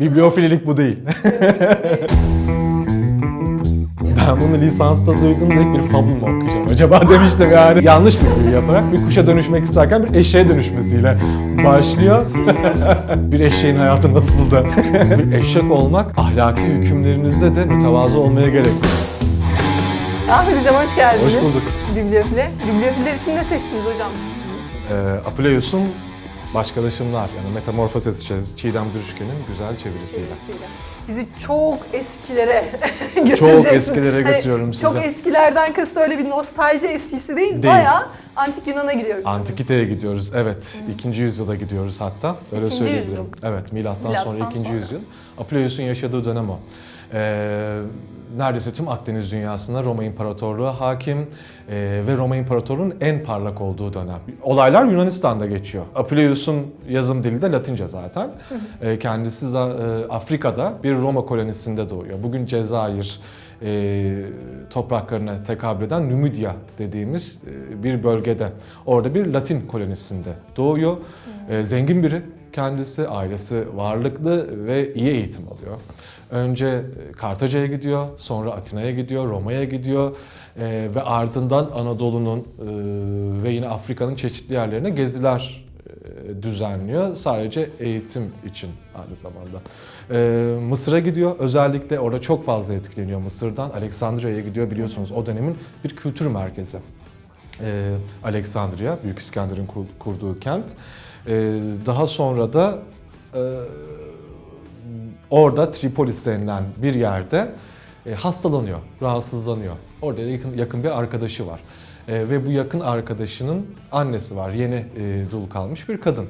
Bibliofililik bu değil. Ben bunu lisansta duyduğumda ilk bir fabul mu okuyacağım acaba demiştim yani. Yanlış bir büyü yaparak bir kuşa dönüşmek isterken bir eşeğe dönüşmesiyle başlıyor. bir eşeğin hayatı nasıldı? bir eşek olmak ahlaki hükümlerinizde de mütevazı olmaya gerek. Ahmet Hocam hoş geldiniz. Hoş bulduk. Bibliofile. Bibliofiller için ne seçtiniz hocam? Ee, Apuleius'un Başkalaşımlar yani Metamorfoses Çiğdem Dürüşken'in güzel çevirisiyle. Bizi çok eskilere götüreceksin. Çok eskilere Hani götürüyorum Çok sizi. eskilerden kasıt öyle bir nostalji eskisi değil. Değil. Bayağı antik Yunan'a gidiyoruz. Antikiteye gidiyoruz. Evet. ikinci yüzyıla gidiyoruz hatta. Öyle İkinci söyleyebilirim. Evet. Milattan, Milattan sonra ikinci sonra. yüzyıl. Apuleius'un yaşadığı dönem o. Ee, neredeyse tüm Akdeniz dünyasına Roma İmparatorluğu hakim ee, ve Roma İmparatorluğu'nun en parlak olduğu dönem. Olaylar Yunanistan'da geçiyor. Apuleius'un yazım dili de Latince zaten. Ee, kendisi e, Afrika'da bir Roma kolonisinde doğuyor. Bugün Cezayir, e, topraklarına tekabül eden Numidya dediğimiz e, bir bölgede. Orada bir Latin kolonisinde doğuyor. E, zengin biri kendisi, ailesi varlıklı ve iyi eğitim alıyor. Önce e, Kartaca'ya gidiyor, sonra Atina'ya gidiyor, Roma'ya gidiyor e, ve ardından Anadolu'nun e, ve yine Afrika'nın çeşitli yerlerine geziler e, düzenliyor. Sadece eğitim için aynı zamanda. E, Mısır'a gidiyor. Özellikle orada çok fazla etkileniyor Mısır'dan. Aleksandria'ya gidiyor biliyorsunuz o dönemin bir kültür merkezi. E, Aleksandria, Büyük İskender'in kur- kurduğu kent. E, daha sonra da e, orada Tripolis denilen bir yerde e, hastalanıyor, rahatsızlanıyor. Orada yakın, yakın bir arkadaşı var. E, ve bu yakın arkadaşının annesi var. Yeni dul kalmış bir kadın.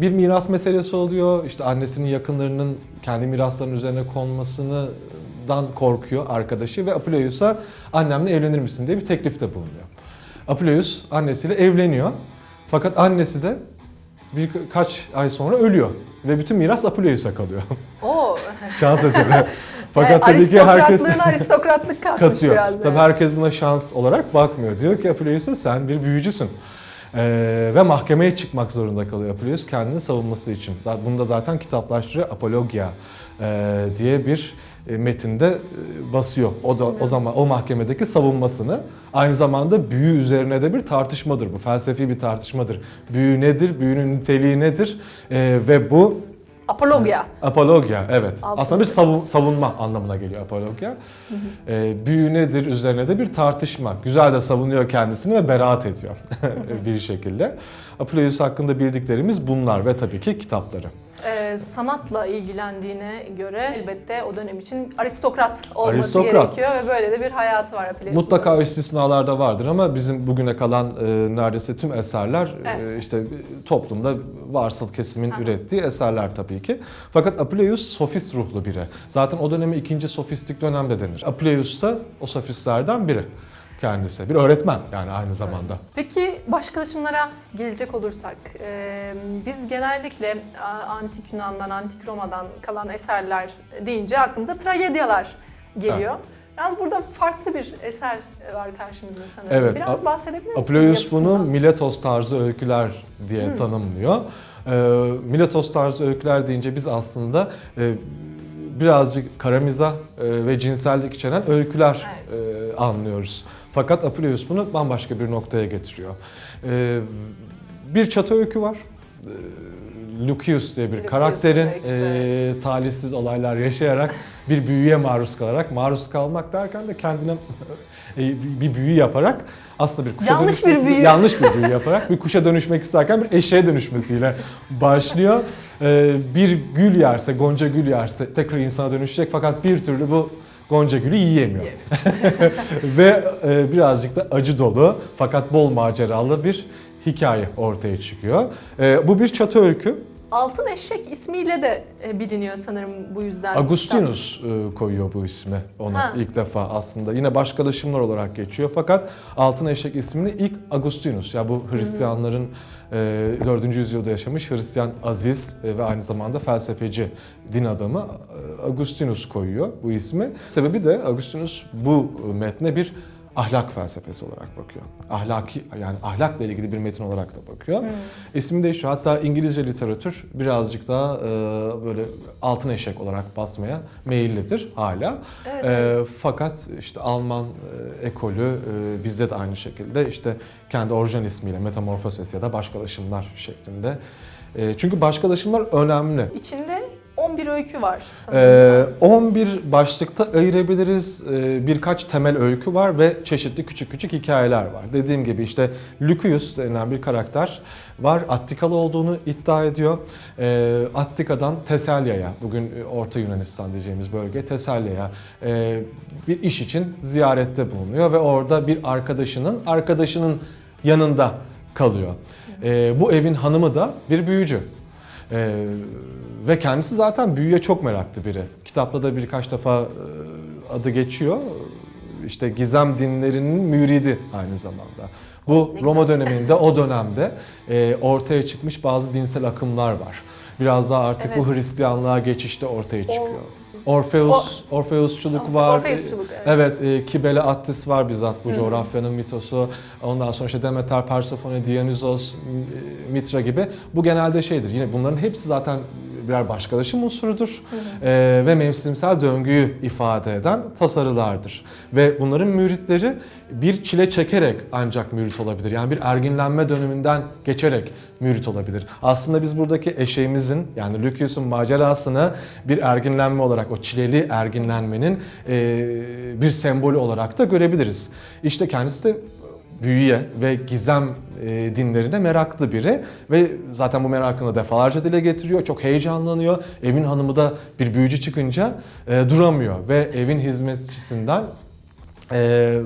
Bir miras meselesi oluyor. İşte annesinin yakınlarının kendi miraslarının üzerine konmasından korkuyor arkadaşı ve Apuleius'a annemle evlenir misin diye bir teklifte bulunuyor. Apuleius annesiyle evleniyor. Fakat annesi de birkaç ay sonra ölüyor ve bütün miras Apuleius'a kalıyor. Oo. Şans eseri. Fakat Fakat tabii ki herkes aristokratlık katıyor. biraz. da. Tabii herkes buna şans olarak bakmıyor. Diyor ki Apuleius'a sen bir büyücüsün. Ee, ve mahkemeye çıkmak zorunda kalıyor Apuleius kendini savunması için. Bunu da zaten kitaplaştırıyor. Apologia e, diye bir e, metinde e, basıyor. O da o zaman o mahkemedeki savunmasını. Aynı zamanda büyü üzerine de bir tartışmadır bu. Felsefi bir tartışmadır. Büyü nedir? Büyünün niteliği nedir? E, ve bu Apologia. Apologia, evet. Altın Aslında bir savun- savunma anlamına geliyor apologia. Ee, büyü nedir üzerine de bir tartışma. Güzel de savunuyor kendisini ve beraat ediyor bir şekilde. Apuleius hakkında bildiklerimiz bunlar ve tabii ki kitapları. Ee, sanatla ilgilendiğine göre elbette o dönem için aristokrat olması Aristokrat. gerekiyor ve böyle de bir hayatı var Apollo'nun. Mutlaka istisnalar da vardır ama bizim bugüne kalan e, neredeyse tüm eserler e, Evet. işte toplumda varsıl kesimin ürettiği eserler tabii ki. Fakat Apuleius sofist ruhlu biri. Zaten o dönemi ikinci sofistik dönemde denir. Apuleius da o sofistlerden biri kendisi. Bir öğretmen yani aynı zamanda. Peki başkalaşımlara gelecek olursak, e, biz genellikle antik Yunan'dan, antik Roma'dan kalan eserler deyince aklımıza tragedyalar geliyor. Yalnız burada farklı bir eser var karşımızda sanırım. Evet, Biraz bahsedebilir misiniz Apuleius bunu? Miletos tarzı öyküler diye Hmm. tanımlıyor. Ee, Miletos tarzı öyküler deyince biz aslında e, birazcık karamiza e, ve cinsellik içeren öyküler e, anlıyoruz. Fakat Apuleius bunu bambaşka bir noktaya getiriyor. Ee, bir çatı öykü var. Lucius diye bir Lucius karakterin e, talihsiz olaylar yaşayarak bir büyüye maruz kalarak maruz kalmak derken de kendine e, bir büyü yaparak aslında bir kuşa Yanlış bir büyü. yanlış bir büyü yaparak bir kuşa dönüşmek isterken bir eşeğe dönüşmesiyle başlıyor. Ee, bir gül yerse, gonca gül yerse tekrar insana dönüşecek fakat bir türlü bu gonca gülü yiyemiyor. Ve e, birazcık da acı dolu fakat bol maceralı bir hikaye ortaya çıkıyor. E, bu bir çatı öykü. Altın Eşek ismiyle de e, biliniyor sanırım bu yüzden. Agustinus e, koyuyor bu ismi ona Ha. ilk defa aslında. Yine başkalaşımlar olarak geçiyor fakat Altın Eşek ismini ilk Agustinus ya bu Hristiyanların e, 4. yüzyılda yaşamış Hristiyan aziz ve aynı zamanda felsefeci din adamı Agustinus koyuyor bu ismi. Sebebi de Agustinus bu metne bir ahlak felsefesi olarak bakıyor. Ahlaki yani ahlakla ilgili bir metin olarak da bakıyor. İsmi değişiyor. Hatta İngilizce literatür birazcık daha e, böyle altın eşek olarak basmaya meyillidir hala. Evet, E, fakat işte Alman e, ekolü e, bizde de aynı şekilde işte kendi orijinal ismiyle metamorfoses ya da başkalaşımlar şeklinde. E, çünkü başkalaşımlar önemli. İçinde 11 öykü var sanırım. Ee, 11 başlıkta ayırabiliriz. Ee, birkaç temel öykü var ve çeşitli küçük küçük hikayeler var. Dediğim gibi işte Lucius denilen bir karakter var. Attikalı olduğunu iddia ediyor. Ee, Attika'dan Teselya'ya, bugün Orta Yunanistan diyeceğimiz bölge Teselya'ya e, bir iş için ziyarette bulunuyor ve orada bir arkadaşının arkadaşının yanında kalıyor. Ee, bu evin hanımı da bir büyücü. Ee, ve kendisi zaten büyüye çok meraklı biri. Kitapta da birkaç defa e, adı geçiyor. İşte gizem dinlerinin müridi aynı zamanda. Bu Roma döneminde, o dönemde e, ortaya çıkmış bazı dinsel akımlar var. Biraz daha artık bu Evet. Hristiyanlığa geçişte ortaya çıkıyor. Orfeus, Orfeusçuluk var. Orfeusçuluk, evet. Evet, e, Kibele Attis var bizzat bu Hı coğrafyanın mitosu. Ondan sonra işte Demeter, Persefone, Dionysos, e, Mitra gibi. Bu genelde şeydir. Yine bunların hepsi zaten birer başkalaşım unsurudur. E, ve mevsimsel döngüyü ifade eden tasarılardır. Ve bunların müritleri bir çile çekerek ancak mürit olabilir. Yani bir erginlenme döneminden geçerek mürit olabilir. Aslında biz buradaki eşeğimizin yani Lucius'un macerasını bir erginlenme olarak o çileli erginlenmenin e, bir sembolü olarak da görebiliriz. İşte kendisi de büyüye ve gizem e, dinlerine meraklı biri ve zaten bu merakını defalarca dile getiriyor. Çok heyecanlanıyor. Evin hanımı da bir büyücü çıkınca e, duramıyor ve evin hizmetçisinden e,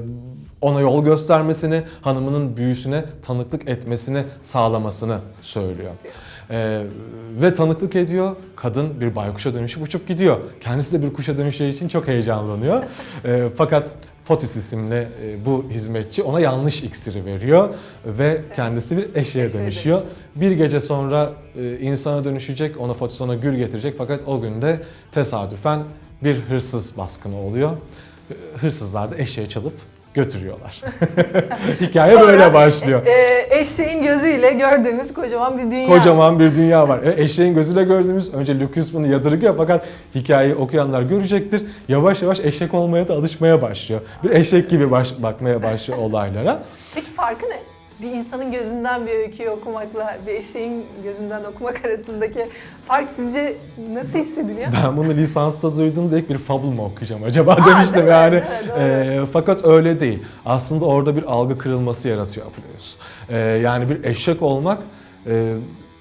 ona yol göstermesini, hanımının büyüsüne tanıklık etmesini sağlamasını söylüyor. Ee, ve tanıklık ediyor. Kadın bir baykuşa dönüşüp uçup gidiyor. Kendisi de bir kuşa dönüşeceği için çok heyecanlanıyor. Ee, fakat Fotis isimli e, bu hizmetçi ona yanlış iksiri veriyor ve kendisi bir eşeğe Eşeğe dönüşüyor. Bir gece sonra e, insana dönüşecek, ona Fotis ona gül getirecek fakat o günde tesadüfen bir hırsız baskını oluyor. Hırsızlar da eşeği çalıp götürüyorlar. Hikaye Sonra- böyle başlıyor. Ee, eşeğin gözüyle gördüğümüz kocaman bir dünya. Kocaman bir dünya var. E, eşeğin gözüyle gördüğümüz önce Lucius bunu yadırgıyor fakat hikayeyi okuyanlar görecektir. Yavaş yavaş eşek olmaya da alışmaya başlıyor. Bir eşek gibi baş, bakmaya başlıyor olaylara. Peki farkı ne? Bir insanın gözünden bir öyküyü okumakla bir eşeğin gözünden okumak arasındaki fark sizce nasıl hissediliyor? Ben bunu lisansta duyduğumda ilk bir fable mı okuyacağım acaba Aa, demiştim yani. Evet. E, fakat öyle değil. Aslında orada bir algı kırılması yaratıyor Apuleius. E, yani bir eşek olmak e,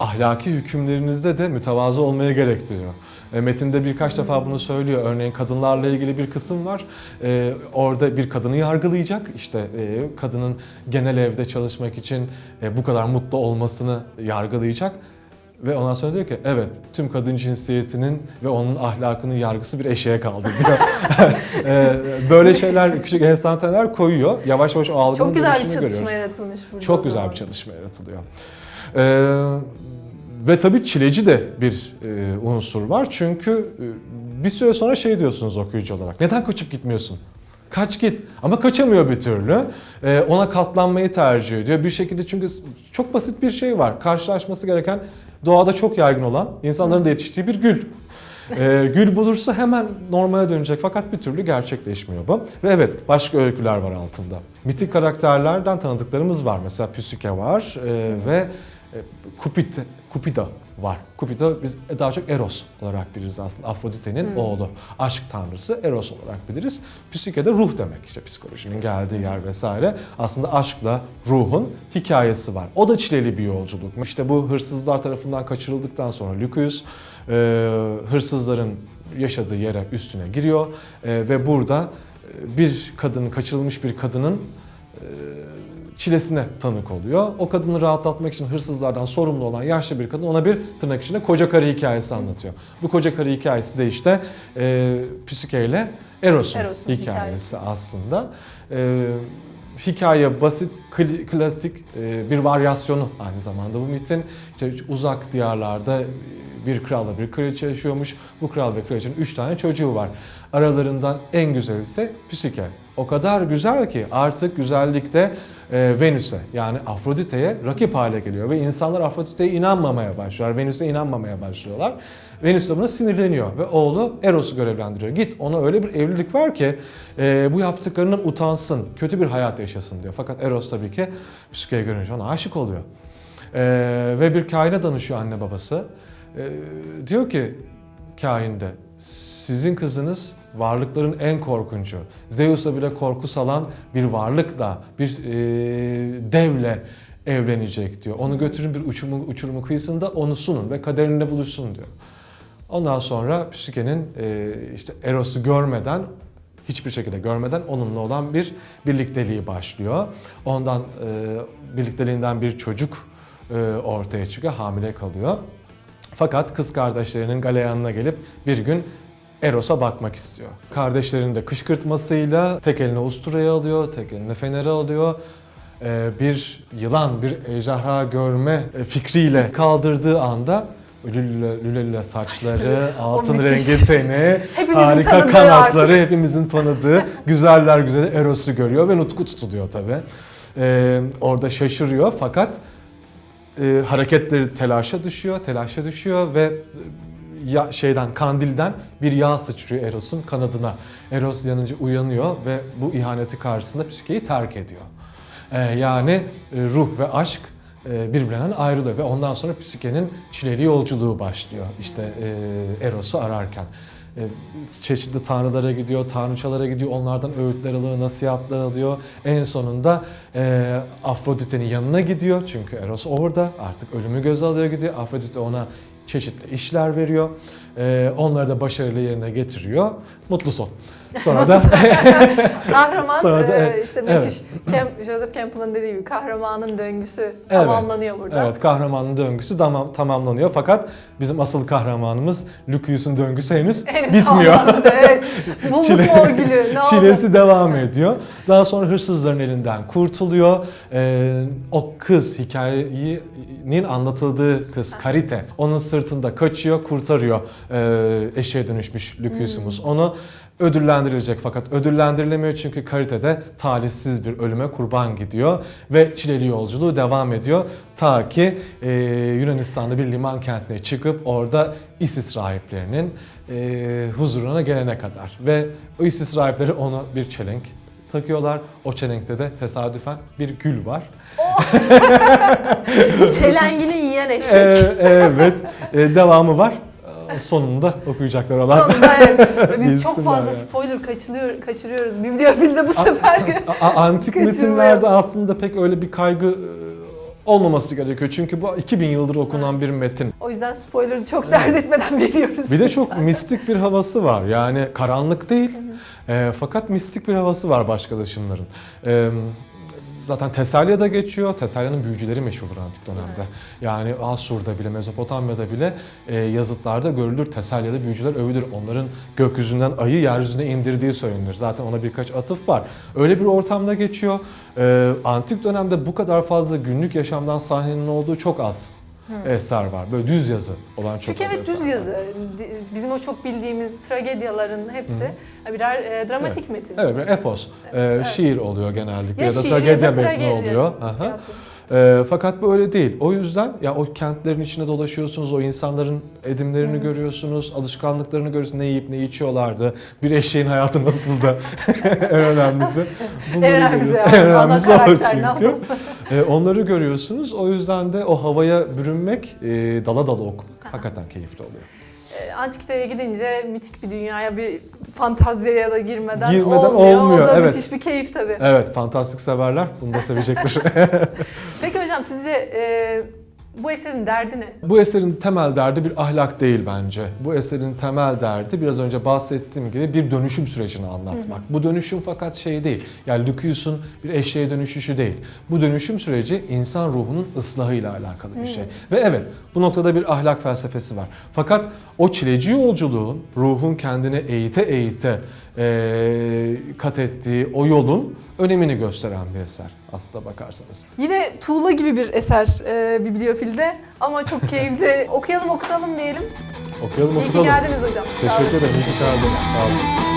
ahlaki hükümlerinizde de mütevazı olmaya gerektiriyor. E, Metinde birkaç defa bunu söylüyor. Örneğin kadınlarla ilgili bir kısım var. E, orada bir kadını yargılayacak. İşte e, kadının genel evde çalışmak için e, bu kadar mutlu olmasını yargılayacak. Ve ondan sonra diyor ki evet tüm kadın cinsiyetinin ve onun ahlakının yargısı bir eşeğe kaldı diyor. E, Böyle şeyler küçük enstantaneler koyuyor. Yavaş yavaş o algının Çok güzel bir çalışma görüyoruz. yaratılmış burada. Çok güzel bir çalışma yaratılıyor. Ee, ve tabii çileci de bir e, unsur var. Çünkü e, bir süre sonra şey diyorsunuz okuyucu olarak. Neden kaçıp gitmiyorsun? Kaç git. Ama kaçamıyor bir türlü. Ee, ona katlanmayı tercih ediyor. Bir şekilde çünkü çok basit bir şey var. Karşılaşması gereken doğada çok yaygın olan insanların da yetiştiği bir gül. Ee, gül bulursa hemen normale dönecek fakat bir türlü gerçekleşmiyor bu. Ve evet başka öyküler var altında. Mitik karakterlerden tanıdıklarımız var. Mesela Püsike var e, ve e, Cupid, Cupida var. Cupida biz daha çok Eros olarak biliriz aslında. Afrodite'nin Hmm. oğlu. Aşk tanrısı Eros olarak biliriz. Psike de ruh demek işte psikolojinin geldiği yer vesaire. Aslında aşkla ruhun hikayesi var. O da çileli bir yolculuk. İşte bu hırsızlar tarafından kaçırıldıktan sonra Lucius e, hırsızların yaşadığı yere üstüne giriyor E, ve burada e, bir kadının kaçırılmış bir kadının e, çilesine tanık oluyor. O kadını rahatlatmak için hırsızlardan sorumlu olan yaşlı bir kadın ona bir tırnak içinde koca karı hikayesi anlatıyor. Bu koca karı hikayesi de işte e, Psike ile Eros'un, Eros'un hikayesi, hikayesi. aslında. E, hikaye basit, kli- klasik e, bir varyasyonu aynı zamanda bu mitin. İşte uzak diyarlarda bir kralla bir kraliçe yaşıyormuş. Bu kral ve kraliçenin üç tane çocuğu var. Aralarından en güzeli ise Psike O kadar güzel ki artık güzellikte e, Venüs'e yani Afrodite'ye rakip hale geliyor ve insanlar Afrodite'ye inanmamaya başlıyorlar. Venüs'e inanmamaya başlıyorlar. Venüs de buna sinirleniyor ve oğlu Eros'u görevlendiriyor. Git ona öyle bir evlilik ver ki e, bu yaptıklarından utansın, kötü bir hayat yaşasın diyor. Fakat Eros tabii ki Psike'yi görünce ona aşık oluyor. E, ve bir kahine danışıyor anne babası. E, diyor ki kahinde sizin kızınız varlıkların en korkuncu. Zeus'a bile korku salan bir varlıkla, bir e, devle evlenecek diyor. Onu götürün bir uçurumun, uçurumun kıyısında onu sunun ve kaderinde buluşsun diyor. Ondan sonra Psike'nin e, işte Eros'u görmeden hiçbir şekilde görmeden onunla olan bir birlikteliği başlıyor. Ondan e, birlikteliğinden bir çocuk e, ortaya çıkıyor, hamile kalıyor. Fakat kız kardeşlerinin galeyanına gelip bir gün Eros'a bakmak istiyor. Kardeşlerinin de kışkırtmasıyla tek eline usturayı alıyor, tek eline feneri alıyor. Ee, bir yılan, bir ejderha görme e, fikriyle kaldırdığı anda lüle saçları, Saçları, altın rengi teni, harika kanatları, artık. hepimizin tanıdığı güzeller güzeli Eros'u görüyor ve nutku tutuluyor tabii. Ee, orada şaşırıyor fakat e, hareketleri telaşa düşüyor, telaşa düşüyor ve ya, şeyden kandilden bir yağ sıçrıyor Eros'un kanadına. Eros yanınca uyanıyor ve bu ihaneti karşısında psikeyi terk ediyor. Ee, yani e, ruh ve aşk e, birbirinden ayrılıyor ve ondan sonra psikenin çileli yolculuğu başlıyor. İşte e, Eros'u ararken. E, çeşitli tanrılara gidiyor, tanrıçalara gidiyor, onlardan öğütler alıyor, nasihatler alıyor. En sonunda e, Afrodite'nin yanına gidiyor çünkü Eros orada artık ölümü göze alıyor gidiyor. Afrodite ona çeşitli işler veriyor. E, onları da başarıyla yerine getiriyor. Mutlu son. Sonra da Kahraman Sonra da- e, evet, işte müthiş. Camp- Joseph Campbell'ın dediği gibi kahramanın döngüsü Evet, tamamlanıyor burada. Evet, kahramanın döngüsü tamam, tamamlanıyor fakat bizim asıl kahramanımız Lucius'un döngüsü henüz, Henüz bitmiyor. evet. Bulduk Çile- o gülü? Ne oldu? Çilesi devam ediyor. Daha sonra hırsızların elinden kurtuluyor. Ee, o kız hikayenin anlatıldığı kız Karite onun sırtında kaçıyor, kurtarıyor ee, eşeğe dönüşmüş Lucius'umuz. Onu ödüllendirilecek fakat ödüllendirilemiyor çünkü Karite de talihsiz bir ölüme kurban gidiyor ve çileli yolculuğu devam ediyor. Ta ki e, Yunanistan'da bir liman kentine çıkıp orada Isis rahiplerinin e, huzuruna gelene kadar. Ve Isis rahipleri ona bir çelenk takıyorlar. O çelenkte de tesadüfen bir gül var. Çelengini yiyen eşek. Ee, evet, e, devamı var. Ee, Sonunda okuyacaklar olan. Sonunda evet. Biz çok Bilsinler fazla yani. spoiler kaçırıyor, kaçırıyoruz. Bibliofilde bu sefer. A- a- antik Kaçırmayalım. metinlerde aslında pek öyle bir kaygı e, olmaması gerekiyor. Çünkü bu 2000 yıldır okunan bir metin. o yüzden spoiler'ı çok dert etmeden veriyoruz. Bir de çok mistik bir havası var. Yani karanlık değil. E, fakat mistik bir havası var başkalaşımların. E, zaten Tesalya'da geçiyor. Tesalya'nın büyücüleri meşhurdur antik dönemde. Yani Asur'da bile, Mezopotamya'da bile e, yazıtlarda görülür. Tesalya'da büyücüler övülür. Onların gökyüzünden ayı yeryüzüne indirdiği söylenir. Zaten ona birkaç atıf var. Öyle bir ortamda geçiyor. E, antik dönemde bu kadar fazla günlük yaşamdan sahnenin olduğu çok az eser var. Böyle düz yazı olan çok Çünkü evet düz yazı. Bizim o çok bildiğimiz tragedyaların hepsi birer e, dramatik metin. Evet, bir epos, Evet, e, evet. şiir oluyor genellikle ya, Ya da şiir tragedya ya da metni oluyor. Tiyatro. E, fakat bu öyle değil. O yüzden ya o kentlerin içinde dolaşıyorsunuz, o insanların edimlerini görüyorsunuz, alışkanlıklarını görüyorsunuz, ne yiyip ne içiyorlardı, bir eşeğin hayatı nasıldı, en önemlisi. Bunları En önemlisi yani. En önemlisi o çünkü. E, onları görüyorsunuz. O yüzden de o havaya bürünmek, e, dala dala okumak hakikaten keyifli oluyor. E, Antikiteye gidince mitik bir dünyaya bir fantaziye da girmeden, Girmeden olmuyor. olmuyor, O da evet. müthiş bir keyif tabii. Evet, fantastik severler bunu da sevecektir. Hocam sizce e, bu eserin derdi ne? Bu eserin temel derdi bir ahlak değil bence. Bu eserin temel derdi biraz önce bahsettiğim gibi bir dönüşüm sürecini anlatmak. Bu dönüşüm fakat şey değil. Yani Lucius'un bir eşeğe dönüşüşü değil. Bu dönüşüm süreci insan ruhunun ıslahıyla alakalı bir şey. Ve evet bu noktada bir ahlak felsefesi var. Fakat o çileci yolculuğun ruhun kendini eğite eğite eee, kat ettiği o yolun önemini gösteren bir eser aslında bakarsanız. Yine tuğla gibi bir eser e, bibliofilde ama çok keyifli. Okuyalım okutalım diyelim. Okuyalım İyi ki okutalım. geldiniz hocam. Teşekkür ederim. İyi ki çağırdınız. Sağ olun.